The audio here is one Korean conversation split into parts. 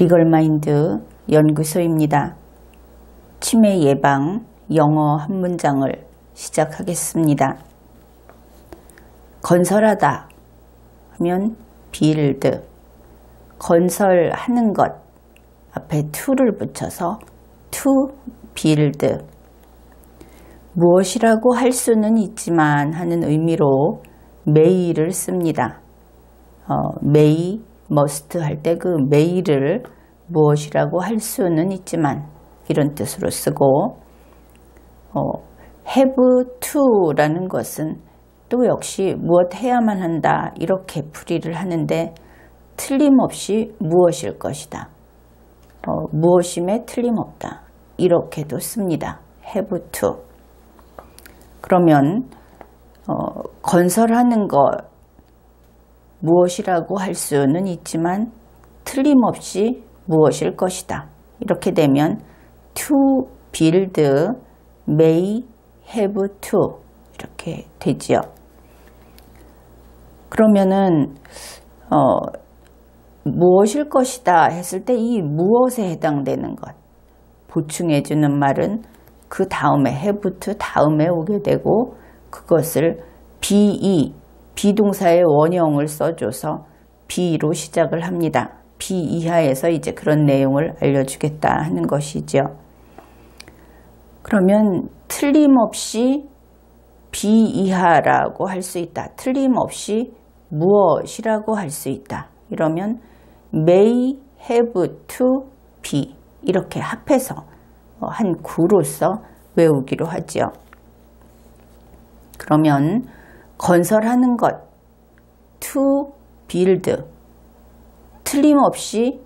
리걸마인드 연구소입니다. 치매 예방 영어 한 문장을 시작하겠습니다. 건설하다 하면 build 건설하는 것 앞에 to를 붙여서 to build 무엇이라고 할 수는 있지만 하는 의미로 may를 씁니다. 어, may, must 할때그 may를 무엇이라고 할 수는 있지만 이런 뜻으로 쓰고 어, have to라는 것은 또 역시 무엇 해야만 한다 이렇게 풀이를 하는데 틀림없이 무엇일 것이다. 어, 무엇임에 틀림없다. 이렇게도 씁니다. have to. 그러면 어, 건설하는 것 무엇이라고 할 수는 있지만 틀림없이 무엇일 것이다. 이렇게 되면 to build may have to 이렇게 되지요. 그러면은 어, 무엇일 것이다 했을 때 이 무엇에 해당되는 것 보충해 주는 말은 그 다음에 have to 다음에 오게 되고 그것을 be 비동사의 원형을 써줘서 be로 시작을 합니다. be 이하에서 이제 그런 내용을 알려주겠다 하는 것이죠. 그러면 틀림없이 be 이하라고 할 수 있다. 틀림없이 무엇이라고 할 수 있다. 이러면 may have to be 이렇게 합해서 한 구로서 외우기로 하죠. 그러면 건설하는 것. To build. 틀림없이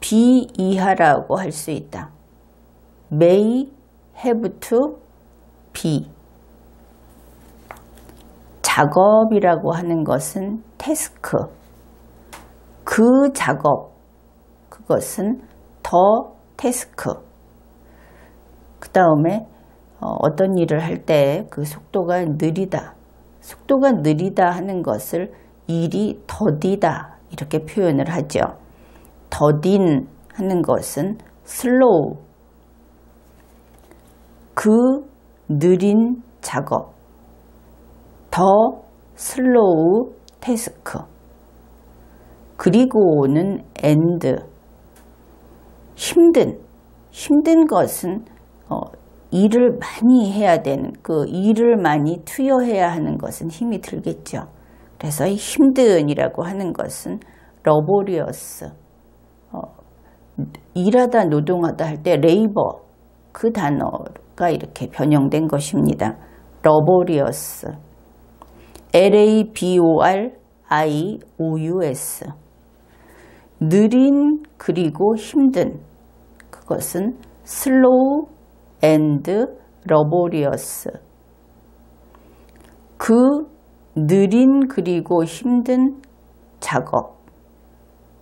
be 이하라고 할 수 있다. may have to be. 작업이라고 하는 것은 태스크 그 작업 그것은 더 태스크 그 다음에 어떤 일을 할 때 그 속도가 느리다 속도가 느리다 하는 것을 일이 더디다 이렇게 표현을 하죠. 더딘 하는 것은 슬로우. 그 느린 작업. 더 슬로우 태스크. 그리고는 엔드. 힘든 힘든 것은 어, 일을 많이 해야 되는 그 일을 많이 투여해야 하는 것은 힘이 들겠죠. 그래서 힘든이라고 하는 것은 러보리어스 어, 일하다 노동하다 할 때 레이버 그 단어가 이렇게 변형된 것입니다. 러보리어스 L-A-B-O-R-I-O-U-S 느린 그리고 힘든 그것은 슬로우 and laborious. 그 느린 그리고 힘든 작업.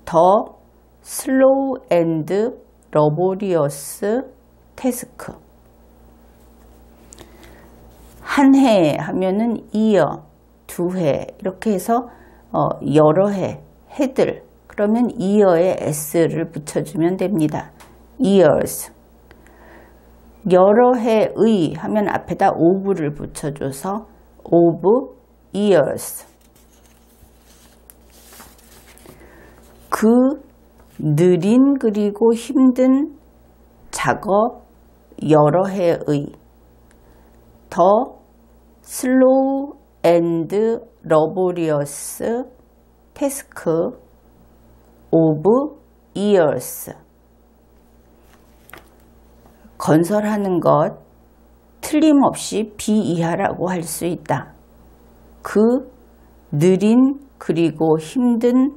더 slow and laborious task. 한 해 하면은 이어 두 해. 이렇게 해서 어, 여러 해 해들. 그러면 이어에 s를 붙여주면 됩니다. years 여러 해의 하면 앞에다 of를 붙여줘서 of years 그 느린 그리고 힘든 작업 여러 해의 더 slow and laborious task of years 건설하는 것 틀림없이 비이하라고 할 수 있다. 그 느린 그리고 힘든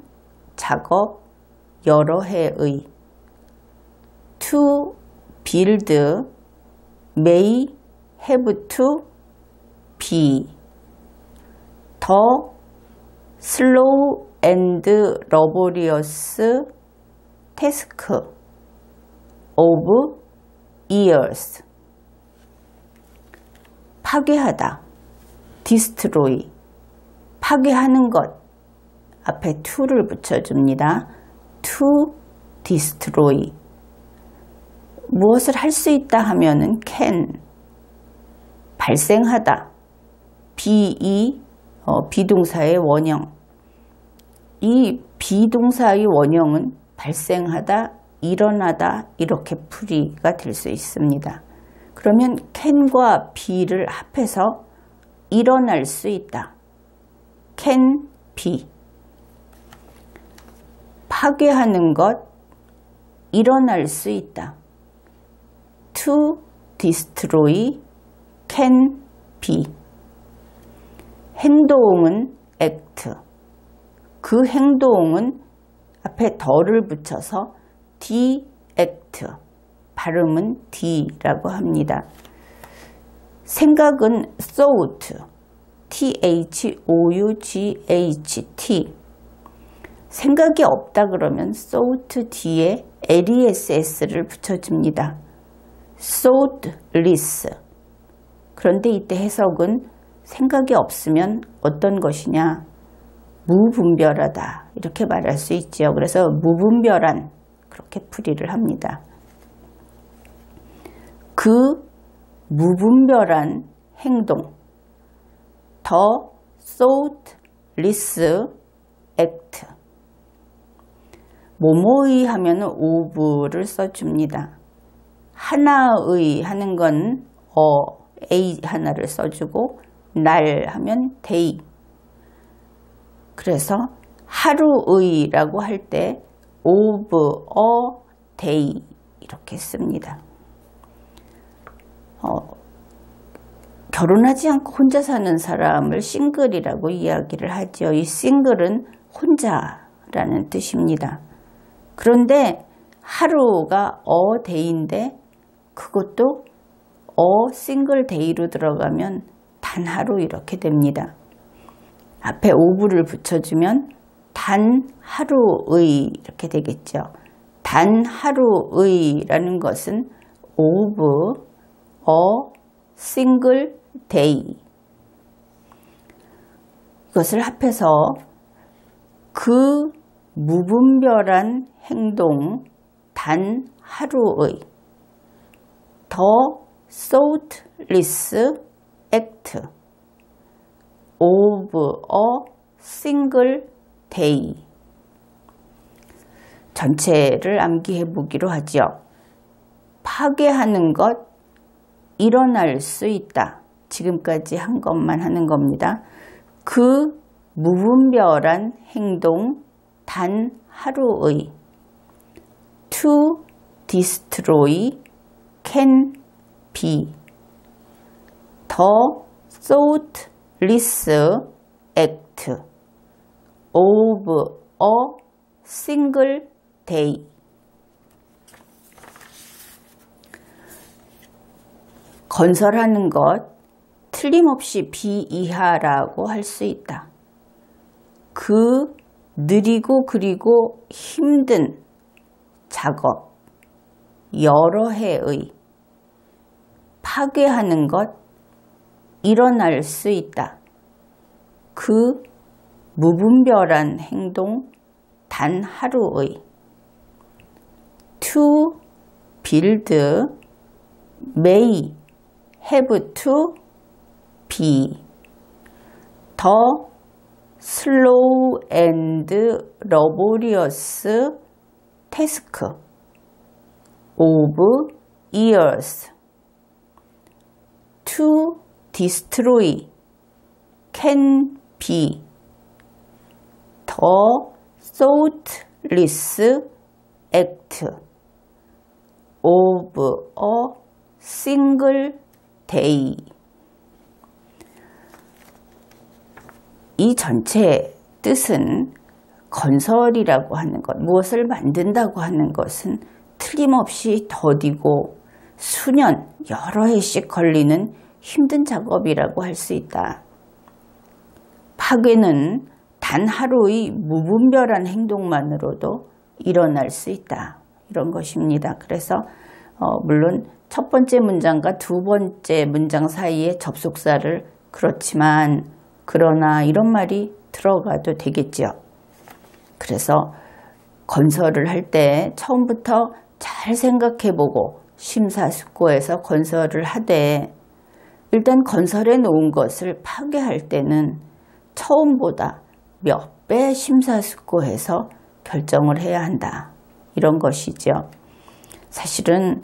작업 여러 해의 to build may have to be 더 slow and laborious task of years 파괴하다 destroy 파괴하는 것 앞에 to를 붙여줍니다. to destroy. 무엇을 할 수 있다 하면은 can, 발생하다, be, 어, 비동사의 원형. 이 비동사의 원형은 발생하다, 일어나다 이렇게 풀이가 될 수 있습니다. 그러면 can과 be를 합해서 일어날 수 있다. can be. 파괴하는 것, 일어날 수 있다. to destroy can be. 행동은 act. 그 행동은 앞에 덜을 붙여서 de-act. 발음은 D라고 합니다. 생각은 thought. T-H-O-U-G-H-T. 생각이 없다 그러면 thought 뒤에 L-E-S-S를 붙여줍니다. thoughtless. 그런데 이때 해석은 생각이 없으면 어떤 것이냐? 무분별하다. 이렇게 말할 수 있지요. 그래서 무분별한 그렇게 풀이를 합니다. 그 무분별한 행동 더 thoughtless act 뭐뭐의 하면 오브를 써줍니다. 하나의 하는 건 어, A 하나를 써주고 날 하면 day 그래서 하루의라고 할 때 of a day 이렇게 씁니다. 어, 결혼하지 않고 혼자 사는 사람을 싱글이라고 이야기를 하죠. 이 싱글은 혼자라는 뜻입니다. 그런데 하루가 어 데이인데 그것도 어 싱글 데이로 들어가면 단 하루 이렇게 됩니다. 앞에 오브를 붙여주면 단 하루의 이렇게 되겠죠. 단 하루의라는 것은 오브 a single day. 이것을 합해서 그 무분별한 행동 단 하루의 더 thoughtless act of a single day 전체를 암기해 보기로 하죠. 파괴하는 것 일어날 수 있다. 지금까지 한 것만 하는 겁니다. 그 무분별한 행동 단 하루의 to destroy can be the thoughtless act of a single day 건설하는 것 틀림없이 비이하라고 할 수 있다. 그 느리고 그리고 힘든 작업, 여러 해의 파괴하는 것 일어날 수 있다. 그 무분별한 행동 단 하루의 to build may have to be the slow and laborious task of years to destroy can be the thoughtless act of a single day. 이 전체 뜻은 건설이라고 하는 것, 무엇을 만든다고 하는 것은 틀림없이 더디고 수년, 여러 해씩 걸리는 힘든 작업이라고 할 수 있다. 파괴는 단 하루의 무분별한 행동만으로도 일어날 수 있다. 이런 것입니다. 그래서 어, 물론 첫 번째 문장과 두 번째 문장 사이에 접속사를 그렇지만 그러나 이런 말이 들어가도 되겠죠. 그래서 건설을 할 때 처음부터 잘 생각해보고 심사숙고해서 건설을 하되 일단 건설해 놓은 것을 파괴할 때는 처음보다 몇 배 심사숙고해서 결정을 해야 한다. 이런 것이죠. 사실은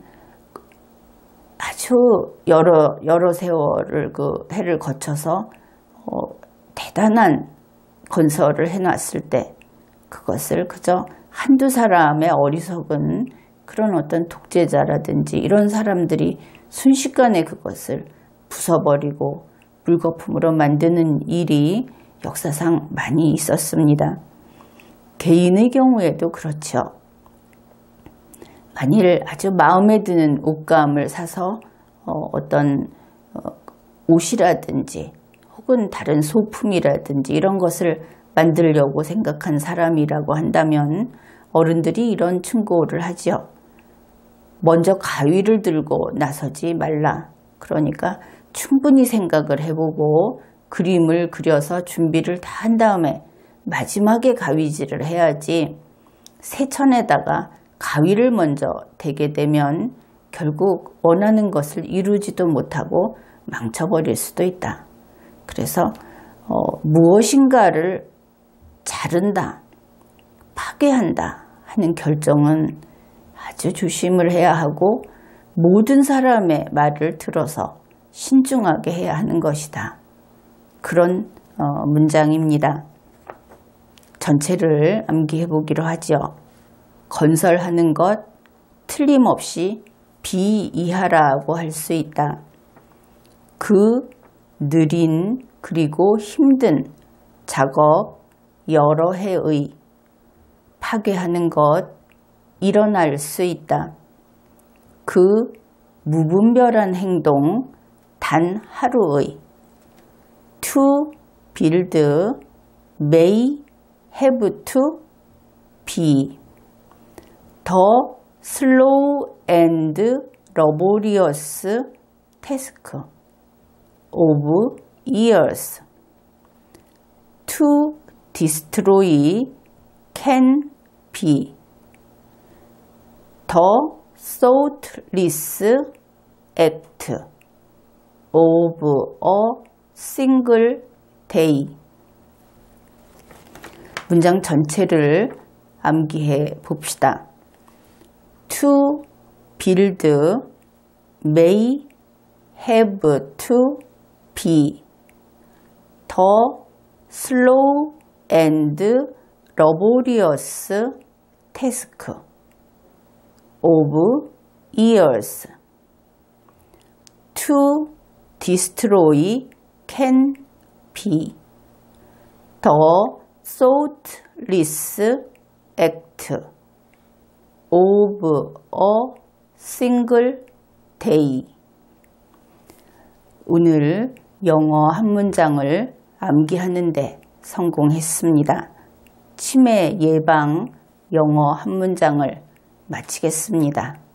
아주 여러 여러 세월을 그 해를 거쳐서 어, 대단한 건설을 해놨을 때 그것을 그저 한두 사람의 어리석은 그런 어떤 독재자라든지 이런 사람들이 순식간에 그것을 부숴버리고 물거품으로 만드는 일이 역사상 많이 있었습니다. 개인의 경우에도 그렇죠. 만일 아주 마음에 드는 옷감을 사서 어, 떤 어, 옷이라든지 혹은 다른 소품이라든지 이런 것을 만들려고 생각한 사람이라고 한다면 어른들이 이런 충고를 하죠. 먼저 가위를 들고 나서지 말라. 그러니까 충분히 생각을 해보고 그림을 그려서 준비를 다 한 다음에 마지막에 가위질을 해야지 세천에다가 가위를 먼저 대게 되면 결국 원하는 것을 이루지도 못하고 망쳐버릴 수도 있다. 그래서 어, 무엇인가를 자른다, 파괴한다 하는 결정은 아주 조심을 해야 하고 모든 사람의 말을 들어서 신중하게 해야 하는 것이다. 그런 어, 문장입니다. 전체를 암기해 보기로 하죠. 건설하는 것 틀림없이 비이하라고 할 수 있다. 그 느린 그리고 힘든 작업 여러 해의 파괴하는 것 일어날 수 있다. 그 무분별한 행동 단 하루의 to build may have to be 더 slow and laborious task of years to destroy can be the thoughtless act of a single day 문장 전체를 암기해 봅시다. to build may have to be the slow and laborious task of years to destroy can be the thoughtless act of a single day. 오늘 영어 한 문장을 암기하는데 성공했습니다. 치매 예방 영어 한 문장을 마치겠습니다.